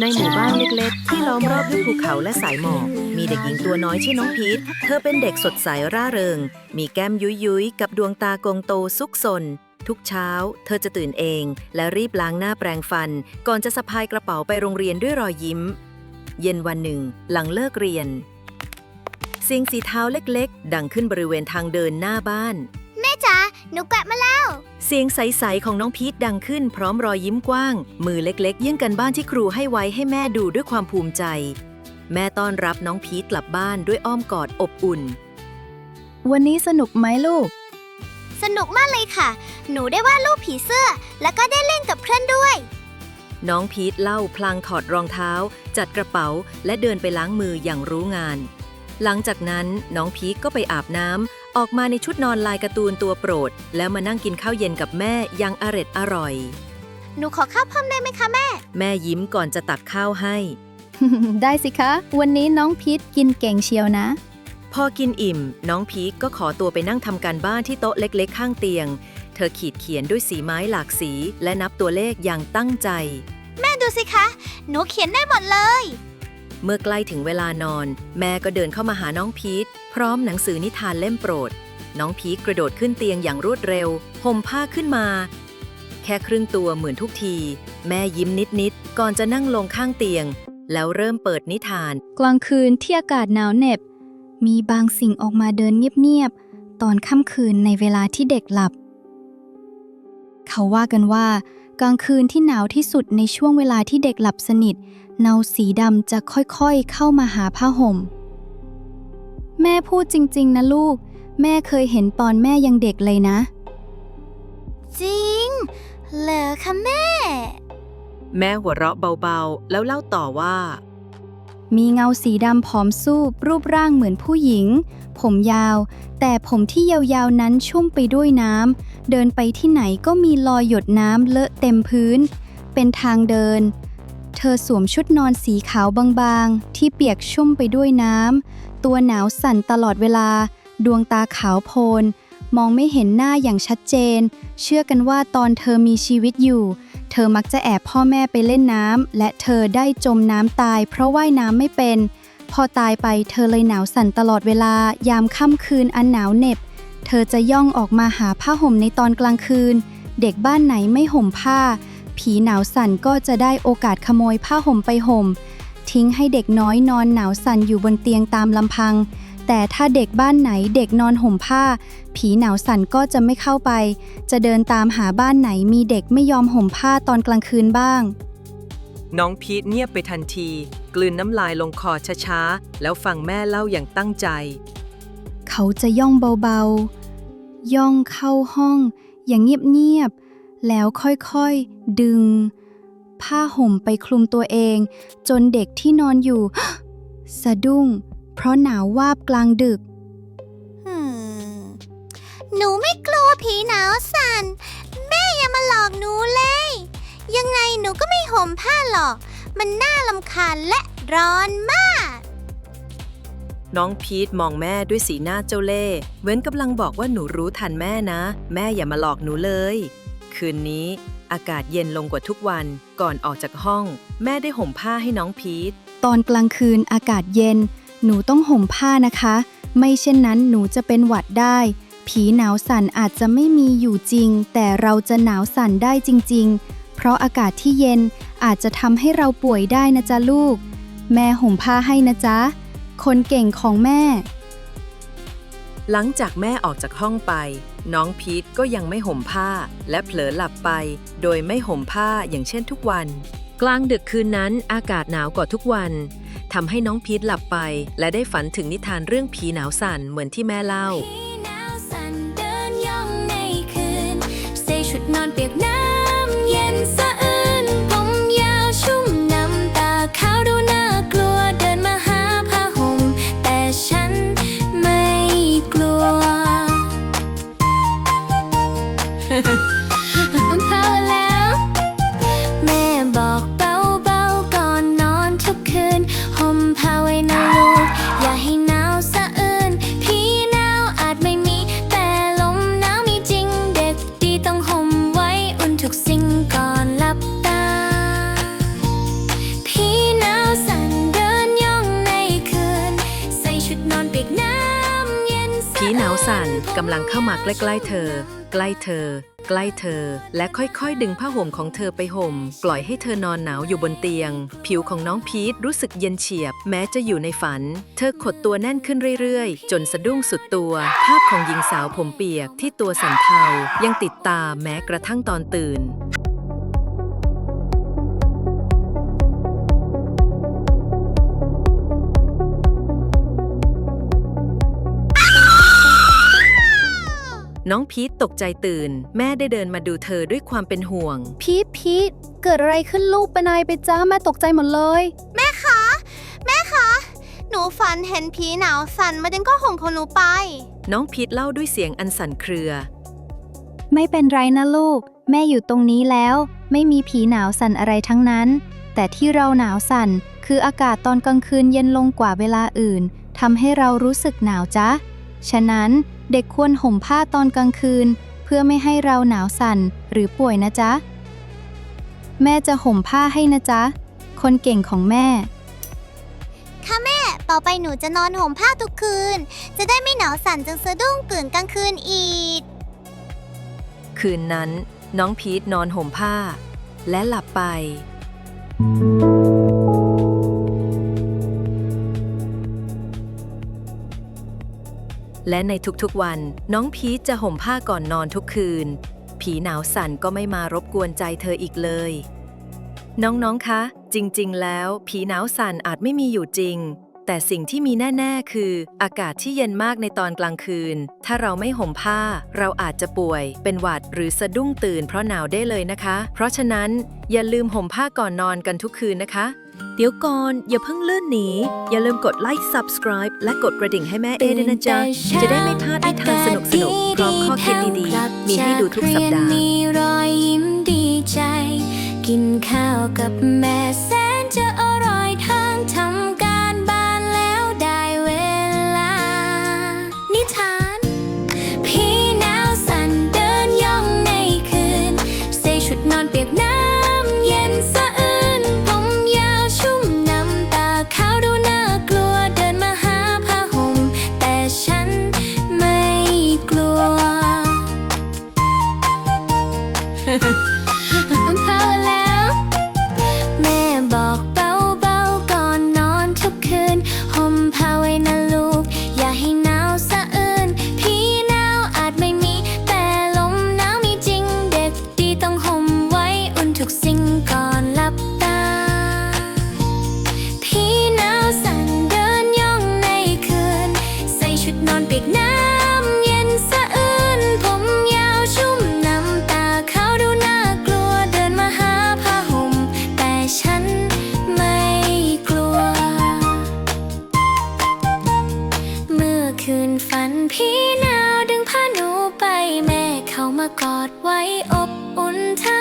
ในหมู่บ้านเล็กๆ ที่ล้อมรอบด้วยภูเขาและสายหมอก มีเด็กหญิงตัวน้อยชื่อน้องพีท เธอเป็นเด็กสดใสร่าเริง มีแก้มยุยยุยๆกับดวงตากลมโตซุกซน ทุกเช้า เธอจะตื่นเอง และรีบล้างหน้าแปรงฟัน ก่อนจะสะพายกระเป๋าไปโรงเรียนด้วยรอยยิ้ม เย็นวันหนึ่ง หลังเลิกเรียน เสียงสีเท้าเล็กๆ ดังขึ้นบริเวณทางเดินหน้าบ้าน จ๋าหนูกลับมาแล้ว เสียงใส ๆ ของน้องพีทดังขึ้นพร้อมรอยยิ้มกว้าง มือเล็กๆ ยื่นกันบ้านที่ครูให้ไว้ให้แม่ดูด้วยความภูมิใจ แม่ต้อนรับน้องพีทกลับบ้านด้วยอ้อมกอดอบอุ่น วันนี้สนุกไหมลูก สนุกมากเลยค่ะ หนูได้วาดรูปผีเสื้อ แล้วก็ได้เล่นกับเพื่อนด้วย น้องพีทเล่าพลางถอดรองเท้า จัดกระเป๋า และเดินไปล้างมืออย่างรู้งาน หลังจากนั้นน้องพีทก็ไปอาบน้ำ ออกมาในชุดนอนลายการ์ตูนตัวโปรด แล้วมานั่งกินข้าวเย็นกับแม่อย่างอร็ดอร่อย หนูขอข้าวเพิ่มได้ไหมคะแม่ แม่ยิ้มก่อนจะตักข้าวให้ ได้สิคะ วันนี้น้องพีทกินเก่งเชียวนะ พอกินอิ่ม น้องพีคก็ขอตัวไปนั่งทำการบ้านที่โต๊ะเล็ก ๆ ข้างเตียง เธอขีดเขียนด้วยสีไม้หลากสี และนับตัวเลขอย่างตั้งใจ แม่ดูสิคะ หนูเขียนได้หมดเลย เมื่อใกล้ถึงเวลานอน แม่ก็เดินเข้ามาหาน้องพีทพร้อมหนังสือนิทานเล่มโปรด น้องพีทกระโดดขึ้นเตียงอย่างรวดเร็วห่มผ้าขึ้นมา แค่ครึ่งตัวเหมือนทุกที แม่ยิ้มนิดๆก่อนจะนั่งลงข้างเตียง แล้วเริ่มเปิดนิทาน กลางคืนที่อากาศหนาวเหน็บ มีบางสิ่งออกมาเดินเงียบๆตอนค่ำคืนในเวลาที่เด็กหลับ เขาว่ากันว่า กลางคืนที่หนาวที่สุดในช่วงเวลาที่เด็กหลับสนิท เงาสีดำจะค่อยๆเข้ามาหาผ้าห่ม แม่พูดจริงๆนะลูก แม่เคยเห็นตอนแม่ยังเด็กเลยนะ จริง เหรอคะแม่ แม่หัวเราะเบาๆ แล้วเล่าต่อว่า มีเงาสีดำผอมซูบรูปร่างเหมือนผู้หญิง ผมยาว แต่ผมที่ยาวๆนั้นชุ่มไปด้วยน้ำเดินไปที่ไหนก็มีรอยหยดน้ำเลอะเต็มพื้น เป็นทางเดิน เธอสวมชุดนอนสีขาวบางๆ ที่เปียกชุ่มไปด้วยน้ำ ตัวหนาวสั่นตลอดเวลา ดวงตาขาวโพลน มองไม่เห็นหน้าอย่างชัดเจน เชื่อกันว่าตอนเธอมีชีวิตอยู่ เธอมักจะแอบพ่อแม่ไปเล่นน้ำ และเธอได้จมน้ำตาย เพราะว่ายน้ำไม่เป็น พอตายไปเธอเลยหนาวสั่นตลอดเวลา ยามค่ำคืนอันหนาวเหน็บ เธอจะย่องออกมาหาผ้าห่มในตอนกลางคืน เด็กบ้านไหนไม่ห่มผ้า ผีหนาวสั่นก็จะได้โอกาสขโมยผ้าห่มไปห่ม ทิ้งให้เด็กน้อยนอนหนาวสั่นอยู่บนเตียงตามลำพัง แต่ถ้าเด็กบ้านไหนเด็กนอนห่มผ้า ผีหนาวสั่นก็จะไม่เข้าไป จะเดินตามหาบ้านไหนมีเด็กไม่ยอมห่มผ้าตอนกลางคืนบ้าง น้องพีทเงียบไปทันที กลืนน้ำลายลงคอช้าๆ แล้วฟังแม่เล่าอย่างตั้งใจ เขาจะย่องเบาๆ ย่องเข้าห้อง อย่างเงียบๆ แล้วค่อยๆ ดึง ผ้าห่มไปคลุมตัวเอง จนเด็กที่นอนอยู่ สะดุ้ง เพราะหนาววาบกลางดึกหืมหนูไม่กลัวผีหนาวสัน่น แม่อย่ามาหลอกหนูเลย ยังไงหนูก็ไม่ห่มผ้าหรอก มันน่าลำคาญและร้อนมาก น้องพีทมองแม่ด้วยสีหน้าเจ้าเล่ห์เหมือนกำลังบอกว่าหนูรู้ทันแม่นะ แม่อย่ามาหลอกหนูเลย คืนนี้ อากาศเย็นลงกว่าทุกวันก่อนออกจากห้อง แม่ได้ห่มผ้าให้น้องพีทตอนกลางคืนอากาศเย็น หนูต้องห่มผ้านะคะ ไม่เช่นนั้นหนูจะเป็นหวัดได้ ผีหนาวสั่นอาจจะไม่มีอยู่จริง แต่เราจะหนาวสั่นได้จริง ๆ เพราะอากาศที่เย็นอาจจะทำให้เราป่วยได้นะจ๊ะลูก แม่ห่มผ้าให้นะจ๊ะ คนเก่งของแม่ หลังจากแม่ออกจากห้องไป น้องพีทก็ยังไม่ห่มผ้า และเผลอหลับไป โดยไม่ห่มผ้าอย่างเช่นทุกวัน กลางดึกคืนนั้นอากาศหนาวกว่าทุกวันทำให้น้องพีทหลับไป และได้ฝันถึงนิทานเรื่องผีหนาวสั่นเหมือนที่แม่เล่า ผีหนาวสั่นเดินย่องในคืนใส่ชุดนอนเปียกน้ำำลังเข้ามาใกล้ๆเธอ ใกล้เธอ ใกล้เธอ และค่อยๆ ดึงผ้าห่มของเธอไปห่ม ปล่อยให้เธอนอนหนาวอยู่บนเตียง ผิวของน้องพีทรู้สึกเย็นเฉียบ แม้จะอยู่ในฝัน เธอขดตัวแน่นขึ้นเรื่อยๆ จนสะดุ้งสุดตัว ภาพของหญิงสาวผมเปียกที่ตัวสั่นเทายังติดตาแม้กระทั่งตอนตื่น น้องพีทตกใจตื่น แม่ได้เดินมาดูเธอด้วยความเป็นห่วง พีทพีทเกิดอะไรขึ้นลูกเป็นอะไรไปจ้าแม่ตกใจหมดเลย แม่คะ แม่คะ หนูฝันเห็นผีหนาวสั่นมาดึงก็ห่มของหนูไป น้องพีทเล่าด้วยเสียงอันสั่นเครือ ไม่เป็นไรนะลูก แม่อยู่ตรงนี้แล้ว ไม่มีผีหนาวสั่นอะไรทั้งนั้น แต่ที่เราหนาวสั่น คืออากาศตอนกลางคืนเย็นลงกว่าเวลาอื่นทำให้เรารู้สึกหนาวจ้ะฉะนั้น เด็กควรห่มผ้าตอนกลางคืน เพื่อไม่ให้เราหนาวสั่นหรือป่วยนะจ๊ะ แม่จะห่มผ้าให้นะจ๊ะ คนเก่งของแม่ ค่ะแม่ ต่อไปหนูจะนอนห่มผ้าทุกคืน จะได้ไม่หนาวสั่นจนสะดุ้งตื่นกลางคืนอีก คืนนั้น น้องพีทนอนห่มผ้า และหลับไป และในทุกๆวันน้องพีทจะห่มผ้าก่อนนอนทุกคืน ผีหนาวสั่นก็ไม่มารบกวนใจเธออีกเลย น้องๆ คะ จริงๆ แล้ว ผีหนาวสั่นอาจไม่มีอยู่จริง แต่สิ่งที่มีแน่ ๆ คือ อากาศที่เย็นมากในตอนกลางคืน ถ้าเราไม่ห่มผ้า เราอาจจะป่วย เป็นหวัดหรือสะดุ้งตื่นเพราะหนาวได้เลยนะคะ เพราะฉะนั้นอย่าลืมห่มผ้าก่อนนอนกันทุกคืนนะคะ เดี๋ยวก่อนอย่าเพิ่งเลื่อนหนี อย่าลืมกดไลค์ subscribe และกดกระดิ่งให้แม่เอด้วยนะจ๊ะ จะได้ไม่พลาดนิทานสนุกๆพร้อมข้อคิดดีๆ มีให้ดูทุกสัปดาห์มีรอยยิ้มดีใจ กินข้าวกับแม่แสนจะอร่อย คืนฝันพี่หนาวดึงผ้าหนูไปแม่เข้ามากอดไว้อบอุ่นเธอ